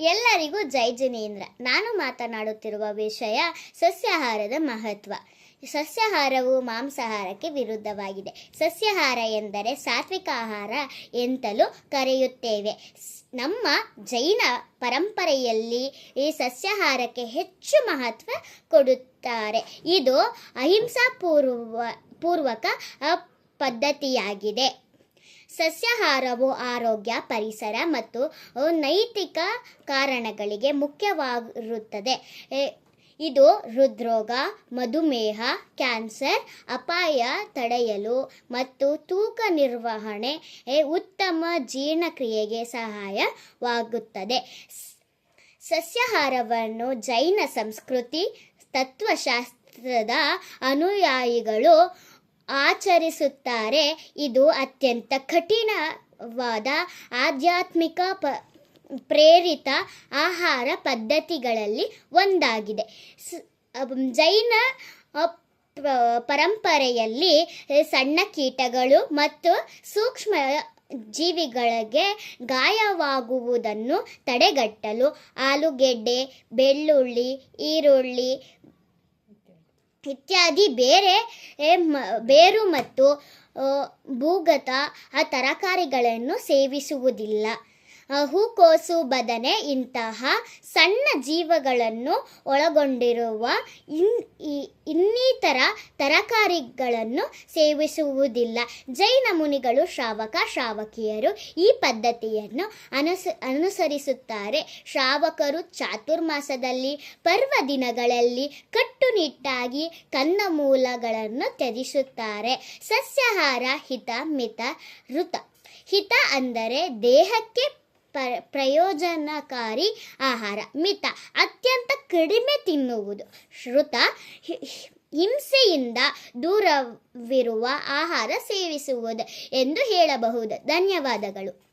ಎಲ್ಲರಿಗೂ ಜೈ ಜಿನೇಂದ್ರ. ನಾನು ಮಾತನಾಡುತ್ತಿರುವ ವಿಷಯ ಸಸ್ಯಾಹಾರದ ಮಹತ್ವ. ಸಸ್ಯಾಹಾರವು ಮಾಂಸಾಹಾರಕ್ಕೆ ವಿರುದ್ಧವಾಗಿದೆ. ಸಸ್ಯಾಹಾರ ಎಂದರೆ ಸಾತ್ವಿಕ ಆಹಾರ ಎಂತಲೂ ಕರೆಯುತ್ತೇವೆ. ನಮ್ಮ ಜೈನ ಪರಂಪರೆಯಲ್ಲಿ ಈ ಸಸ್ಯಾಹಾರಕ್ಕೆ ಹೆಚ್ಚು ಮಹತ್ವ ಕೊಡುತ್ತಾರೆ. ಇದು ಅಹಿಂಸಾ ಪೂರ್ವ ಪೂರ್ವಕ ಪದ್ಧತಿಯಾಗಿದೆ. ಸಸ್ಯಾಹಾರವು ಆರೋಗ್ಯ, ಪರಿಸರ ಮತ್ತು ನೈತಿಕ ಕಾರಣಗಳಿಗೆ ಮುಖ್ಯವಾಗಿರುತ್ತದೆ. ಇದು ಹೃದ್ರೋಗ, ಮಧುಮೇಹ, ಕ್ಯಾನ್ಸರ್, ಅಪಾಯ ತಡೆಯಲು ಮತ್ತು ತೂಕ ನಿರ್ವಹಣೆ ಉತ್ತಮ ಜೀರ್ಣಕ್ರಿಯೆಗೆ ಸಹಾಯವಾಗುತ್ತದೆ. ಸಸ್ಯಾಹಾರವನ್ನು ಜೈನ ಸಂಸ್ಕೃತಿ, ತತ್ವಶಾಸ್ತ್ರದ ಅನುಯಾಯಿಗಳು ಆಚರಿಸುತ್ತಾರೆ. ಇದು ಅತ್ಯಂತ ಕಠಿಣವಾದ ಆಧ್ಯಾತ್ಮಿಕ ಪ, ಪ್ರೇರಿತ ಆಹಾರ ಪದ್ಧತಿಗಳಲ್ಲಿ ಒಂದಾಗಿದೆ. ಜೈನ ಪರಂಪರೆಯಲ್ಲಿ ಸಣ್ಣ ಕೀಟಗಳು ಮತ್ತು ಸೂಕ್ಷ್ಮ ಜೀವಿಗಳಿಗೆ ಗಾಯವಾಗುವುದನ್ನು ತಡೆಗಟ್ಟಲು ಆಲೂಗೆಡ್ಡೆ, ಬೆಳ್ಳುಳ್ಳಿ, ಈರುಳ್ಳಿ ಇತ್ಯಾದಿ ಬೇರೆ ಬೇರು ಮತ್ತು ಭೂಗತ ಆ ತರಕಾರಿಗಳನ್ನು ಸೇವಿಸುವುದಿಲ್ಲ. ಹೂಕೋಸು ಬದನೆ ಇಂತಹ ಸಣ್ಣ ಜೀವಗಳನ್ನು ಒಳಗೊಂಡಿರುವ ಇನ್ ಇನ್ನಿತರ ತರಕಾರಿಗಳನ್ನು ಸೇವಿಸುವುದಿಲ್ಲ. ಜೈನ ಮುನಿಗಳು ಶ್ರಾವಕ, ಶ್ರಾವಕಿಯರು ಈ ಪದ್ಧತಿಯನ್ನು ಅನುಸ, ಅನುಸರಿಸುತ್ತಾರೆ. ಶ್ರಾವಕರು ಚಾತುರ್ಮಾಸದಲ್ಲಿ, ಪರ್ವ ದಿನಗಳಲ್ಲಿ ಕಟ್ಟುನಿಟ್ಟಾಗಿ ಕಂದಮೂಲಗಳನ್ನು ತ್ಯಜಿಸುತ್ತಾರೆ. ಸಸ್ಯಾಹಾರ, ಹಿತ, ಮಿತ, ಋತ. ಹಿತ ಅಂದರೆ ದೇಹಕ್ಕೆ ಪ ಪ್ರಯೋಜನಕಾರಿ ಆಹಾರ. ಮಿತ, ಅತ್ಯಂತ ಕಡಿಮೆ ತಿನ್ನುವುದು. ಶ್ರುತ ಹಿಂಸೆಯಿಂದ ದೂರವಿರುವ ಆಹಾರ ಸೇವಿಸುವುದು ಎಂದು ಹೇಳಬಹುದು. ಧನ್ಯವಾದಗಳು.